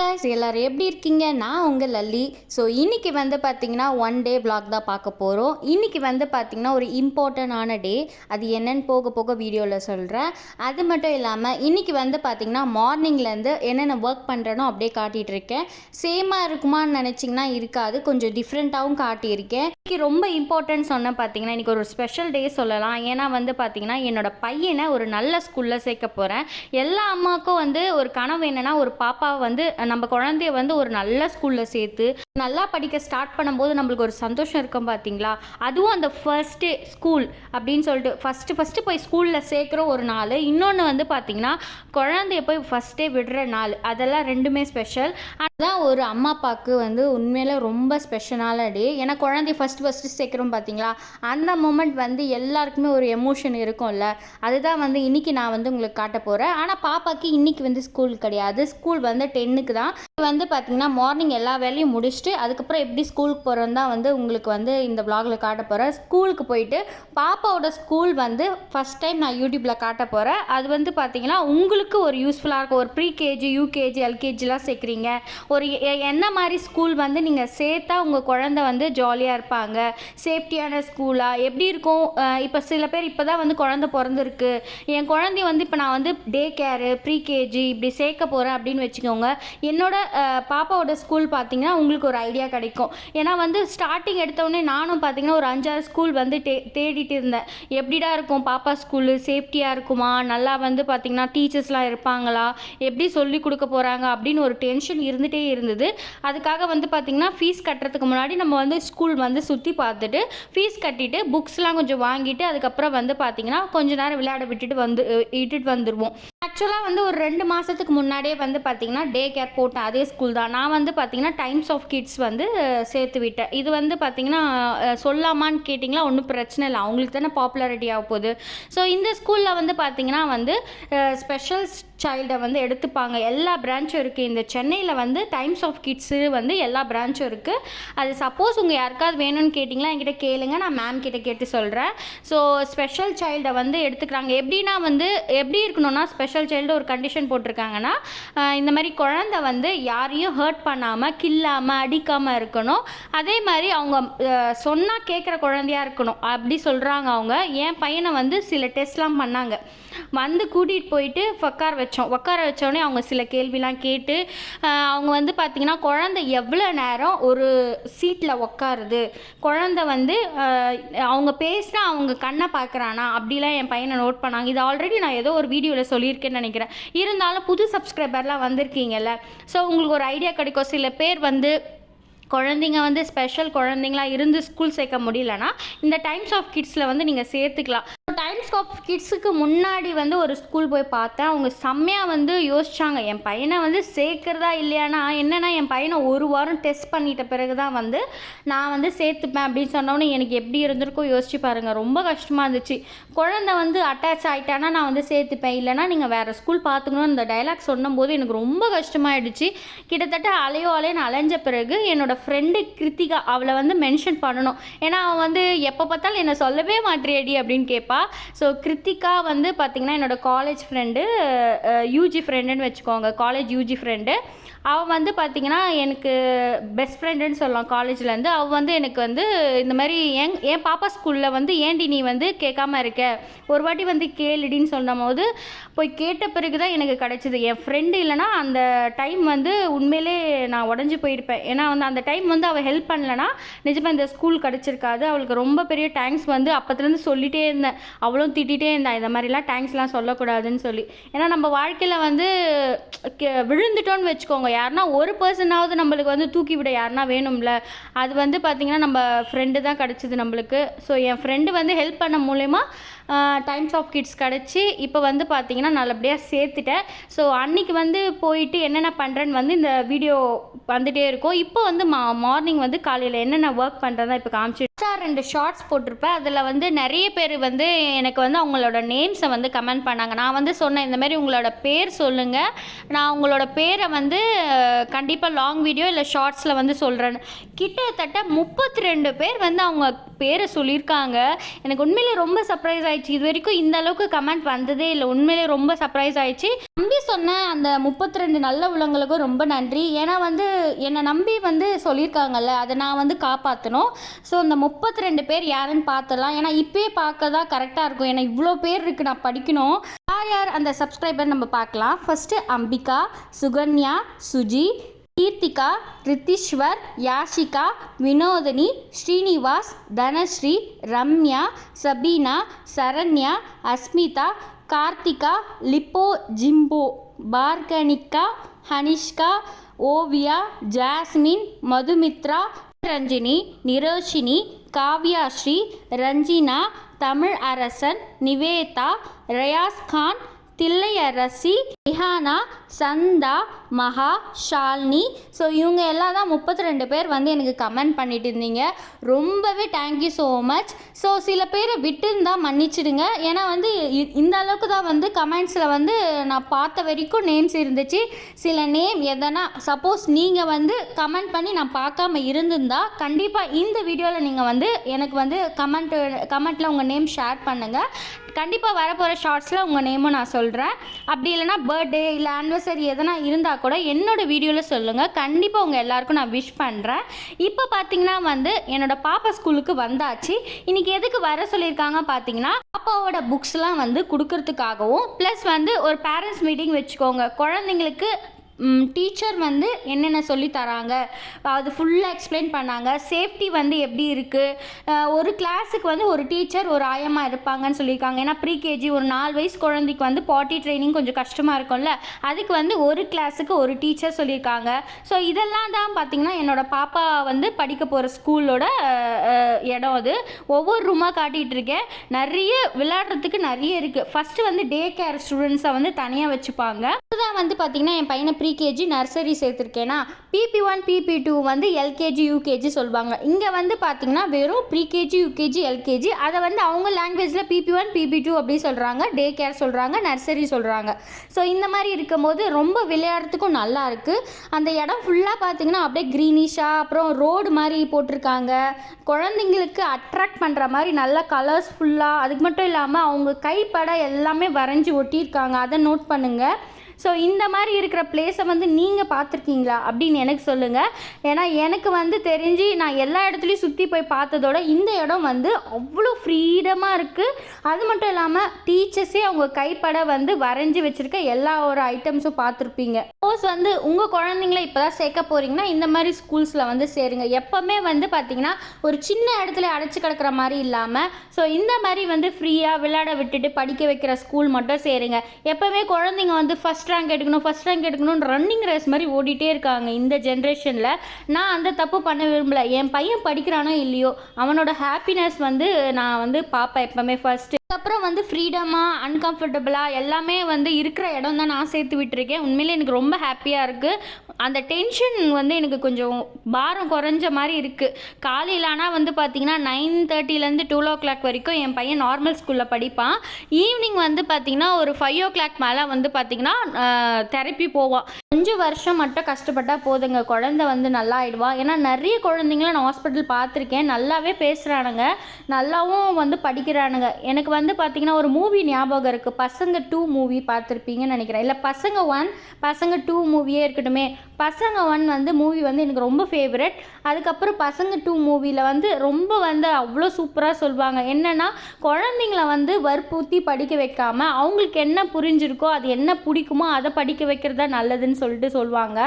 guys எல்லோரும் எப்படி இருக்கீங்க? நான் உங்கள் லல்லி. ஸோ இன்றைக்கி வந்து பார்த்தீங்கன்னா ஒன் டே vlog தான் பார்க்க போகிறோம் இன்றைக்கி வந்து பார்த்தீங்கன்னா ஒரு இம்பார்ட்டண்டான டே அது என்னென்னு போக போக வீடியோவில் சொல்கிறேன் அது மட்டும் இல்லாமல் இன்றைக்கி வந்து பார்த்தீங்கன்னா மார்னிங்லேருந்து என்னென்ன ஒர்க் பண்ணுறேனோ அப்படியே காட்டிகிட்டு இருக்கேன். சேமாக இருக்குமான்னு நினச்சிங்கன்னா இருக்காது. கொஞ்சம் டிஃப்ரெண்ட்டாகவும் காட்டியிருக்கேன். இன்றைக்கி ரொம்ப இம்பார்ட்டன்ட் சொன்ன பார்த்தீங்கன்னா இன்றைக்கி ஒரு ஸ்பெஷல் டே சொல்லலாம். ஏன்னா வந்து பார்த்தீங்கன்னா என்னோட பையனை ஒரு நல்ல ஸ்கூலில் சேர்க்க போகிறேன் எல்லா அம்மாவுக்கும் வந்து ஒரு கனவு என்னென்னா ஒரு பாப்பாவை வந்து நம்ம குழந்தைய வந்து ஒரு நல்ல ஸ்கூலில் சேர்த்து நல்லா படிக்க ஸ்டார்ட் பண்ணும்போது நம்மளுக்கு ஒரு சந்தோஷம் இருக்கும் பார்த்தீங்களா அதுவும் அந்த ஃபர்ஸ்ட்டு ஸ்கூல் அப்படின்னு சொல்லிட்டு ஃபஸ்ட்டு ஃபஸ்ட்டு போய் ஸ்கூலில் சேர்க்குற ஒரு நாள். இன்னொன்று வந்து பார்த்தீங்கன்னா குழந்தைய போய் ஃபஸ்ட்டே விடுற நாள். அதெல்லாம் ரெண்டுமே ஸ்பெஷல் அதுதான் ஒரு அம்மா அப்பாவுக்கு வந்து உண்மையில் ரொம்ப ஸ்பெஷலான டே ஏன்னா குழந்தைய ஃபஸ்ட்டு ஃபஸ்ட்டு சேர்க்குறோம் பார்த்தீங்களா அந்த மூமெண்ட் வந்து எல்லாருக்குமே ஒரு எமோஷன் இருக்கும்ல. அதுதான் வந்து இன்னைக்கு நான் வந்து உங்களுக்கு காட்ட போகிறேன் ஆனால் பாப்பாக்கு இன்றைக்கி வந்து ஸ்கூல் கிடையாது. ஸ்கூல் வந்து டென்னுக்கு தான். வந்து பார்த்தீங்கன்னா மார்னிங் எல்லா வேலையும் முடிச்சுட்டு அதுக்கப்புறம் எப்படி ஸ்கூலுக்கு போகிறோம் தான் வந்து உங்களுக்கு வந்து இந்த vlogல காட்ட போகிறேன் ஸ்கூலுக்கு போயிட்டு பாப்பாவோட ஸ்கூல் வந்து ஃபஸ்ட் டைம் நான் யூடியூப்பில் காட்ட போகிறேன் அது வந்து பார்த்தீங்கன்னா உங்களுக்கு ஒரு யூஸ்ஃபுல்லாக இருக்கும். ஒரு ப்ரீ கேஜி யூகேஜி எல்கேஜிலாம் சேர்க்குறீங்க. ஒரு என்ன மாதிரி ஸ்கூல் வந்து நீங்கள் சேர்த்தா உங்கள் குழந்தை வந்து ஜாலியாக இருப்பாங்க? சேஃப்டியான ஸ்கூலாக எப்படி இருக்கும்? இப்போ சில பேர் இப்போ தான் வந்து குழந்தை பிறந்திருக்கு. என் குழந்தைய வந்து இப்போ நான் வந்து டே கேரு ப்ரீ கேஜி இப்படி சேர்க்க போகிறேன் அப்படின்னு வச்சுக்கோங்க. என்னோட பாப்பாவோட ஸ்கூல் பார்த்தீங்கன்னா உங்களுக்கு ஒரு ஐடியா கிடைக்கும். ஏன்னா வந்து ஸ்டார்டிங் எடுத்தோடனே நானும் பார்த்தீங்கன்னா ஒரு அஞ்சாறு ஸ்கூல் வந்து தே தேடிட்டு இருந்தேன். எப்படிடா இருக்கும் பாப்பா ஸ்கூலு சேஃப்டியாக இருக்குமா? நல்லா வந்து பார்த்தீங்கன்னா டீச்சர்ஸ்லாம் இருப்பாங்களா? எப்படி சொல்லி கொடுக்க போகிறாங்க அப்படின்னு ஒரு டென்ஷன் இருந்துகிட்டே இருந்தது. அதுக்காக வந்து பார்த்திங்கன்னா ஃபீஸ் கட்டுறதுக்கு முன்னாடி நம்ம வந்து ஸ்கூல் வந்து சுற்றி பார்த்துட்டு ஃபீஸ் கட்டிட்டு புக்ஸ்லாம் கொஞ்சம் வாங்கிட்டு அதுக்கப்புறம் வந்து பார்த்திங்கன்னா கொஞ்சம் நேரம் விளையாட விட்டுட்டு வந்து இட்டுட்டு வந்துடுவோம் ஆக்சுவலாக வந்து ஒரு ரெண்டு மாதத்துக்கு முன்னாடியே வந்து பார்த்திங்கன்னா டே கேர் போட்டேன் அதே ஸ்கூல் தான். நான் வந்து பார்த்திங்கன்னா டைம்ஸ் ஆஃப் கிட்ஸ் வந்து சேர்த்து விட்டேன். இது வந்து பார்த்திங்கன்னா சொல்லாமான்னு கேட்டிங்களா? ஒன்றும் பிரச்சனை இல்லை. அவங்களுக்கு தானே பாப்புலாரிட்டி ஆக போகுது. ஸோ இந்த ஸ்கூலில் வந்து பார்த்திங்கன்னா வந்து ஸ்பெஷல் சைல்டை வந்து எடுத்துப்பாங்க. எல்லா பிரான்ச்சும் இருக்குது இந்த சென்னையில் வந்து டைம்ஸ் ஆஃப் கிட்ஸு வந்து எல்லா பிரான்ச்சும் இருக்குது அது சப்போஸ் உங்கள் யாருக்காவது வேணும்னு கேட்டிங்களா என்கிட்ட கேளுங்க. நான் மேம் கிட்ட கேட்டு சொல்கிறேன் ஸோ ஸ்பெஷல் சைல்டை வந்து எடுத்துக்கிறாங்க. எப்படின்னா வந்து எப்படி இருக்கணும்னா ஸ்பெஷல் சைல்டு ஒரு கண்டிஷன் போட்டிருக்காங்கன்னா இந்த மாதிரி குழந்தை வந்து யாரையும் ஹர்ட் பண்ணாமல் கில்லாமல் அடிக்காமல் இருக்கணும். அதே மாதிரி அவங்க சொன்னால் கேட்குற குழந்தையாக இருக்கணும். அப்படி சொல்கிறாங்க அவங்க. என் பையனை வந்து சில டெஸ்ட்லாம் பண்ணாங்க. வந்து கூட்டிகிட்டு போயிட்டு உட்கார வச்சோம். உட்கார வச்சோடனே அவங்க சில கேள்விலாம் கேட்டு அவங்க வந்து பார்த்திங்கன்னா குழந்தை எவ்வளோ நேரம் ஒரு சீட்டில் உட்காருது குழந்தை வந்து அவங்க பேசினா அவங்க கண்ணை பார்க்குறானா அப்படிலாம் என் பையனை நோட் பண்ணாங்க. இது ஆல்ரெடி நான் ஏதோ ஒரு வீடியோவில் சொல்லியிருக்கேன்னு நினைக்கிறேன். இருந்தாலும் புது சப்ஸ்கிரைபர்லாம் வந்திருக்கீங்கல்ல. ஸோ உங்களுக்கு ஒரு ஐடியா கிடைக்கும். சில பேர் வந்து குழந்தைங்க வந்து ஸ்பெஷல் குழந்தைங்களா இருந்து ஸ்கூல் சேர்க்க முடியலன்னா இந்த டைம்ஸ் ஆஃப் கிட்ஸில் வந்து நீங்கள் சேர்த்துக்கலாம். டைம்ஸ் ஆஃப் கிட்ஸுக்கு முன்னாடி வந்து ஒரு ஸ்கூல் போய் பார்த்தேன். அவங்க செம்மையாக வந்து யோசிச்சாங்க. என் பையனை வந்து சேர்க்குறதா இல்லையானா என்னென்னா என் பையனை ஒரு வாரம் டெஸ்ட் பண்ணிட்ட பிறகு தான் வந்து நான் வந்து சேர்த்துப்பேன் அப்படின்னு சொன்னோன்னே எனக்கு எப்படி இருந்திருக்கோ யோசிச்சு பாருங்கள் ரொம்ப கஷ்டமாக இருந்துச்சு. குழந்தை வந்து அட்டாச் ஆகிட்டானா நான் வந்து சேர்த்துப்பேன். இல்லைனா நீங்கள் வேறு ஸ்கூல் பார்த்துக்கணும் இந்த டைலாக் சொன்னபோது எனக்கு ரொம்ப கஷ்டமாயிடுச்சு. கிட்டத்தட்ட அலையோ அலையன்னு அலைஞ்ச பிறகு என்னோட ஃப்ரெண்டு கிருத்திகா அவளை வந்து மென்ஷன் பண்ணணும். ஏன்னா அவன் வந்து எப்போ பார்த்தாலும் என்னை சொல்லவே மாட்டேடி அப்படின்னு கேட்பா ஸோ கிருத்திகா வந்து பார்த்திங்கன்னா என்னோட காலேஜ் ஃப்ரெண்டு யூஜி ஃப்ரெண்டுன்னு வச்சுக்கோங்க. காலேஜ் யூஜி ஃப்ரெண்டு அவள் வந்து பார்த்திங்கன்னா எனக்கு பெஸ்ட் ஃப்ரெண்டுன்னு சொல்லலாம் காலேஜ்லேருந்து அவள் வந்து எனக்கு வந்து இந்த மாதிரி என் என் பாப்பா ஸ்கூலில் வந்து ஏன்டி நீ வந்து கேட்காம இருக்க? ஒரு வாட்டி வந்து கேளுடின்னு சொன்ன போது போய் கேட்ட பிறகு தான் எனக்கு கிடச்சிது. என் ஃப்ரெண்டு இல்லைனா அந்த டைம் வந்து உண்மையிலே நான் உடஞ்சி போயிருப்பேன். ஏன்னா வந்து அந்த டைம் வந்து அவள் ஹெல்ப் பண்ணலனா நிஜமாக இந்த ஸ்கூல் கிடச்சிருக்காது. அவளுக்கு ரொம்ப பெரிய தேங்க்ஸ் வந்து அப்போத்துலேருந்து சொல்லிகிட்டே இருந்தேன். அவளும் திட்டிகிட்டே இருந்தா இந்த மாதிரிலாம் தேங்க்ஸ்லாம் சொல்லக்கூடாதுன்னு சொல்லி. ஏன்னா நம்ம வாழ்க்கையில் வந்து கே- விழுந்துட்டோன்னு வச்சுக்கோங்க. யாருன்னா ஒரு பர்சனாவது நம்மளுக்கு வந்து தூக்கி விட யாருன்னா வேணும்ல. அது வந்து பார்த்திங்கன்னா நம்ம ஃப்ரெண்டு தான் கிடச்சிது நம்மளுக்கு. ஸோ என் ஃப்ரெண்டு வந்து ஹெல்ப் பண்ண மூலயமா டைம்ஸ் ஆஃப் கிட்ஸ் கிடச்சி இப்போ வந்து பார்த்திங்கன்னா நல்லபடியாக சேர்த்துட்டேன். ஸோ அன்றைக்கி வந்து போயிட்டு என்னென்ன பண்ணுறேன்னு வந்து இந்த வீடியோ வந்துகிட்டே இருக்கும். இப்போ வந்து மா மார்னிங் வந்து காலையில் என்னென்ன ஒர்க் பண்ணுறதா இப்போ காமிச்சு சார் ரெண்டு ஷார்ட்ஸ் போட்டிருப்பேன். அதில் வந்து நிறைய பேர் வந்து எனக்கு வந்து அவங்களோட நேம்ஸை வந்து கமெண்ட் பண்ணாங்க. நான் வந்து சொன்னேன் இந்தமாரி உங்களோட பேர் சொல்லுங்கள் நான் உங்களோட பேரை வந்து கண்டிப்பாக லாங் வீடியோ இல்லை ஷார்ட்ஸில் வந்து சொல்கிறேன் கிட்டத்தட்ட முப்பத்தி ரெண்டு பேர் வந்து அவங்க பேரை சொல்லியிருக்காங்க. எனக்கு உண்மையிலே ரொம்ப சர்ப்ரைஸ் ஆயிடுச்சு. இது வரைக்கும் இந்த அளவுக்கு கமெண்ட் வந்ததே இல்லை. உண்மையிலே ரொம்ப சர்ப்ரைஸ் ஆயிடுச்சு. நம்பி சொன்ன அந்த முப்பத்தி ரெண்டு நல்ல உள்ளவங்களுக்கும் ரொம்ப நன்றி. ஏன்னா வந்து என்னை நம்பி வந்து சொல்லியிருக்காங்கல்ல அதை நான் வந்து காப்பாற்றணும் ஸோ இந்த முப்பத்தி ரெண்டு பேர் யாருன்னு பார்த்துடலாம். ஏன்னா இப்பயே பார்க்க தான் கரெக்டாக இருக்கும். ஏன்னா இவ்வளோ பேர் இருக்குது நான் படிக்கணும். யார் யார் அந்த சப்ஸ்கிரைபர் நம்ம பார்க்கலாம். First Ambika Sukanya Suji Keerthika Rithishwar Yashika Vinodhini Srinivas Dhanashree Ramya Sabeena Saranya Asmitha Karthika Lippo Jimbo Parkanika Hanishka Oviya Jasmine Madhumitra Ranjini Niroshini Kavyashree Ranjina Tamil Arasan Nivetha Riyas Khan Thillaiyarasi Rihana Santha Maha Shalini. So இவங்க எல்லாம் தான் முப்பத்தி ரெண்டு பேர் வந்து எனக்கு comment பண்ணிட்டு இருந்தீங்க. ரொம்பவே தேங்க்யூ ஸோ மச் ஸோ சில பேரை விட்டுருந்தா மன்னிச்சிடுங்க. ஏன்னா வந்து இந்த அளவுக்கு தான் வந்து கமெண்ட்ஸில் வந்து நான் பார்த்த வரைக்கும் நேம்ஸ் இருந்துச்சு. சில நேம் எதனா சப்போஸ் நீங்கள் வந்து கமெண்ட் பண்ணி நான் பார்க்காம இருந்திருந்தா கண்டிப்பாக இந்த வீடியோவில் நீங்கள் வந்து எனக்கு வந்து கமெண்ட் கமெண்ட்டில் உங்கள் நேம் ஷேர் பண்ணுங்கள் கண்டிப்பாக வரப்போகிற ஷார்ட்ஸில் உங்கள் நேமும் நான் சொல்கிறேன் அப்படி இல்லைனா பர்த்டே இல்லை ஆனிவர்சரி எதனா இருந்தால் கூட என்னோடய வீடியோவில் சொல்லுங்கள் கண்டிப்பாக உங்கள் எல்லாருக்கும் நான் விஷ் பண்ணுறேன் இப்போ பார்த்தீங்கன்னா வந்து என்னோடய பாப்பா ஸ்கூலுக்கு வந்தாச்சு. இன்னைக்கு எதுக்கு வர சொல்லியிருக்காங்க பார்த்தீங்கன்னா பாப்பாவோட புக்ஸ்லாம் வந்து கொடுக்கறதுக்காகவும் ப்ளஸ் வந்து ஒரு பேரண்ட்ஸ் மீட்டிங் வச்சுக்கோங்க. குழந்தைங்களுக்கு டீச்சர் வந்து என்னென்ன சொல்லி தராங்க? அது ஃபுல்லாக எக்ஸ்பிளைன் பண்ணாங்க. சேஃப்டி வந்து எப்படி இருக்குது ஒரு கிளாஸுக்கு வந்து ஒரு டீச்சர் ஒரு ஆயமாக இருப்பாங்கன்னு சொல்லியிருக்காங்க. ஏன்னா ப்ரீகேஜி ஒரு நாலு வயசு குழந்தைக்கு வந்து பாட்டி ட்ரைனிங் கொஞ்சம் கஷ்டமாக இருக்கும்ல. அதுக்கு வந்து ஒரு கிளாஸுக்கு ஒரு டீச்சர் சொல்லியிருக்காங்க. ஸோ இதெல்லாம் தான் பார்த்திங்கன்னா என்னோடய பாப்பா வந்து படிக்க போகிற ஸ்கூலோட இடம் அது. ஒவ்வொரு ரூமாக காட்டிகிட்டு இருக்கேன். நிறைய விளையாடுறதுக்கு நிறைய இருக்குது ஃபஸ்ட்டு வந்து டே கேர் ஸ்டூடெண்ட்ஸை வந்து தனியாக வச்சுப்பாங்க. அதுதான் வந்து பார்த்திங்கன்னா என் பையனை ப்ரீ ப்ரீகேஜி நர்சரி சேர்த்துருக்கேன்னா பிபி ஒன் பிபி டூ வந்து எல்கேஜி யூகேஜி சொல்லுவாங்க. இங்கே வந்து பார்த்திங்கன்னா வெறும் ப்ரீகேஜி யூகேஜி எல்கேஜி அதை வந்து அவங்க லாங்குவேஜில் பிபி ஒன் பிபி டூ அப்படி சொல்கிறாங்க டே கேர் சொல்கிறாங்க நர்சரி சொல்கிறாங்க ஸோ இந்த மாதிரி இருக்கும்போது ரொம்ப விளையாடுறதுக்கும் நல்லா இருக்குது அந்த இடம் ஃபுல்லாக பார்த்தீங்கன்னா அப்படியே க்ரீனிஷாக அப்புறம் ரோடு மாதிரி போட்டிருக்காங்க. குழந்தைங்களுக்கு அட்ராக்ட் பண்ணுற மாதிரி நல்ல கலர்ஸ்ஃபுல்லாக அதுக்கு மட்டும் இல்லாமல் அவங்க கைப்பட எல்லாமே வரைஞ்சி ஒட்டியிருக்காங்க. அதை நோட் பண்ணுங்கள் ஸோ இந்த மாதிரி இருக்கிற பிளேஸை வந்து நீங்கள் பார்த்துருக்கீங்களா? அப்படின்னு எனக்கு சொல்லுங்கள் ஏன்னா எனக்கு வந்து தெரிஞ்சு நான் எல்லா இடத்துலையும் சுற்றி போய் பார்த்ததோட இந்த இடம் வந்து அவ்வளோ ஃப்ரீடமாக இருக்குது அது மட்டும் இல்லாமல் டீச்சர்ஸே அவங்க கைப்பட வந்து வரைஞ்சி வச்சுருக்க எல்லா ஒரு ஐட்டம்ஸும் பார்த்துருப்பீங்க. சப்போஸ் வந்து உங்கள் குழந்தைங்கள இப்போ தான் சேர்க்க போகிறீங்கன்னா இந்த மாதிரி ஸ்கூல்ஸில் வந்து சேருங்க. எப்போவுமே வந்து பார்த்தீங்கன்னா ஒரு சின்ன இடத்துல அடைச்சி கிடக்கிற மாதிரி இல்லாமல் ஸோ இந்த மாதிரி வந்து ஃப்ரீயாக விளையாட விட்டுட்டு படிக்க வைக்கிற ஸ்கூல் மட்டும் சேருங்க. எப்போவுமே குழந்தைங்க வந்து ஃபஸ்ட் ரேங்க் எடுக்கணும் ஃபஸ்ட் ரேங்க் எடுக்கணும்னு ரன்னிங் ரேஸ் மாதிரி ஓடிட்டே இருக்காங்க இந்த ஜென்ரேஷனில் நான் அந்த தப்பு பண்ண விரும்பலை. என் பையன் படிக்கிறானோ இல்லையோ அவனோட ஹாப்பினஸ் வந்து நான் வந்து பார்ப்பேன் எப்போவுமே ஃபஸ்ட்டு அதுக்கப்புறம் வந்து ஃப்ரீடமாக அன்கம்ஃபர்டபுளாக எல்லாமே வந்து இருக்கிற இடம் தான் நான் சேர்த்து விட்டுருக்கேன். உண்மையிலே எனக்கு ரொம்ப ஹாப்பியாக இருக்குது அந்த டென்ஷன் வந்து எனக்கு கொஞ்சம் பாரம் குறைஞ்ச மாதிரி இருக்குது காலையில் ஆனால் வந்து பார்த்திங்கன்னா நைன் தேர்ட்டிலேருந்து டூ ஓ கிளாக் வரைக்கும் என் பையன் நார்மல் ஸ்கூலில் படிப்பான். ஈவினிங் வந்து பார்த்திங்கன்னா ஒரு ஃபைவ் ஓ கிளாக் மேலே வந்து பார்த்திங்கன்னா தெரப்பி போவான். கொஞ்சம் வருஷம் மட்டும் கஷ்டப்பட்டால் போதுங்க. குழந்தை வந்து நல்லா ஆயிடுவா. ஏன்னா நிறைய குழந்தைங்கள நான் ஹாஸ்பிட்டல் பார்த்துருக்கேன். நல்லாவே பேசுகிறானுங்க நல்லாவும் வந்து படிக்கிறானுங்க. எனக்கு வந்து பார்த்திங்கன்னா ஒரு மூவி ஞாபகம் இருக்குது பசங்க டூ மூவி பார்த்துருப்பீங்கன்னு நினைக்கிறேன். இல்லை பசங்க ஒன் பசங்க டூ மூவியே இருக்கட்டுமே. பசங்க ஒன் வந்து மூவி வந்து எனக்கு ரொம்ப ஃபேவரட் அதுக்கப்புறம் பசங்க டூ மூவியில் வந்து ரொம்ப வந்து அவ்வளோ சூப்பராக சொல்லுவாங்க என்னென்னா குழந்தைங்கள வந்து வற்புறுத்தி படிக்க வைக்காமல் அவங்களுக்கு என்ன புரிஞ்சிருக்கோ அது என்ன பிடிக்குமோ அதை படிக்க வைக்கிறது தான் நல்லதுன்னு சொல்லிட்டு சொல்லுவாங்க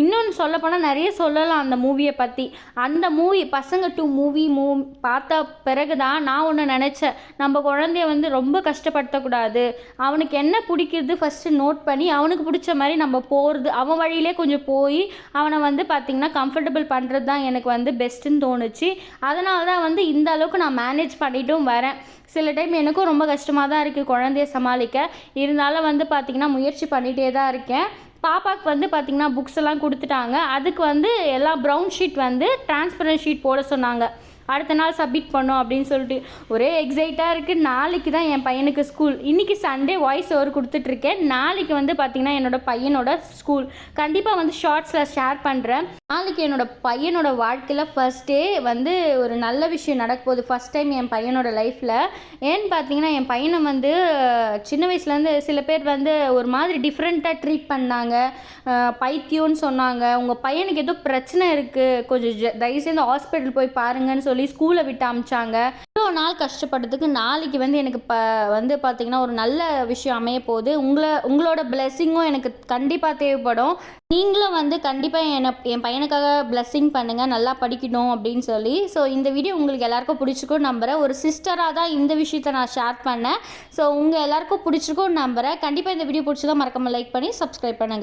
இன்னொன்று சொல்லப்போனால் நிறைய சொல்லலாம் அந்த மூவியை பற்றி அந்த மூவி பசங்க டூ மூவி மூ பார்த்த பிறகு தான் நான் ஒன்று நினச்சேன். நம்ம குழந்தைய வந்து ரொம்ப கஷ்டப்படுத்தக்கூடாது. அவனுக்கு என்ன பிடிக்கிறது ஃபஸ்ட்டு நோட் பண்ணி அவனுக்கு பிடிச்ச மாதிரி நம்ம போகிறது அவன் வழியிலே கொஞ்சம் போய் அவனை வந்து பார்த்திங்கன்னா கம்ஃபர்டபுள் பண்ணுறது தான் எனக்கு வந்து பெஸ்ட்டுன்னு தோணுச்சு. அதனால தான் வந்து இந்த அளவுக்கு நான் மேனேஜ் பண்ணிட்டும் வரேன். சில டைம் எனக்கும் ரொம்ப கஷ்டமாக தான் இருக்குது குழந்தைய சமாளிக்க. இருந்தாலும் வந்து பார்த்திங்கன்னா முயற்சி பண்ணிகிட்டே தான் இருக்கேன். பாப்பாவுக்கு வந்து பார்த்திங்கன்னா புக்ஸ் எல்லாம் கொடுத்துட்டாங்க. அதுக்கு வந்து எல்லாம் ப்ரௌன் ஷீட் வந்து டிரான்ஸ்பரண்ட் ஷீட் போட சொன்னாங்க. அடுத்த நாள் சப்மிட் பண்ணோம் அப்படின்னு சொல்லிட்டு. ஒரே எக்ஸைட்டாக இருக்குது நாளைக்கு தான் என் பையனுக்கு ஸ்கூல் இன்றைக்கி சண்டே வாய்ஸ் ஓவர் கொடுத்துட்ருக்கேன் நாளைக்கு வந்து பார்த்திங்கன்னா என்னோட பையனோட ஸ்கூல் கண்டிப்பாக வந்து ஷார்ட்ஸில் ஷேர் பண்ணுறேன் நாளைக்கு என்னோட பையனோட வாழ்க்கையில் ஃபஸ்ட்டே வந்து ஒரு நல்ல விஷயம் நடக்கும்போது போகுது. ஃபஸ்ட் டைம் என் பையனோட லைஃப்பில் ஏன்னு பார்த்தீங்கன்னா என் பையனை வந்து சின்ன வயசுலேருந்து சில பேர் வந்து ஒரு மாதிரி டிஃப்ரெண்ட்டாக ட்ரீட் பண்ணாங்க. பைத்தியம்னு சொன்னாங்க. உங்கள் பையனுக்கு ஏதோ பிரச்சனை இருக்குது கொஞ்சம் ஜ- தயவுசெய்து ஹாஸ்பிட்டல் போய் பாருங்கன்னு சொல்லி ஸ்கூலை விட்டு அமிச்சாங்க. இவ்வளோ நாள் கஷ்டப்பட்டதுக்கு நாளைக்கு வந்து எனக்கு ப வந்து பார்த்தீங்கன்னா ஒரு நல்ல விஷயம் அமைய போகுது. உங்களை உங்களோட பிளெஸ்ஸிங்கும் எனக்கு கண்டிப்பாக தேவைப்படும். நீங்களும் வந்து கண்டிப்பாக என்னை என் பையனுக்காக blessing பண்ணுங்கள் நல்லா படிக்கணும் அப்படின்னு சொல்லி. ஸோ இந்த வீடியோ உங்களுக்கு எல்லாருக்கும் பிடிச்சிருக்கும் நம்புகிறேன் ஒரு சிஸ்டராக தான் இந்த விஷயத்த நான் ஷேர் பண்ணேன். ஸோ உங்கள் எல்லாருக்கும் பிடிச்சிருக்கும் நம்புகிறேன் கண்டிப்பாக இந்த வீடியோ பிடிச்சதான் மறக்காமல் லைக் பண்ணி சப்ஸ்கிரைப் பண்ணுங்கள்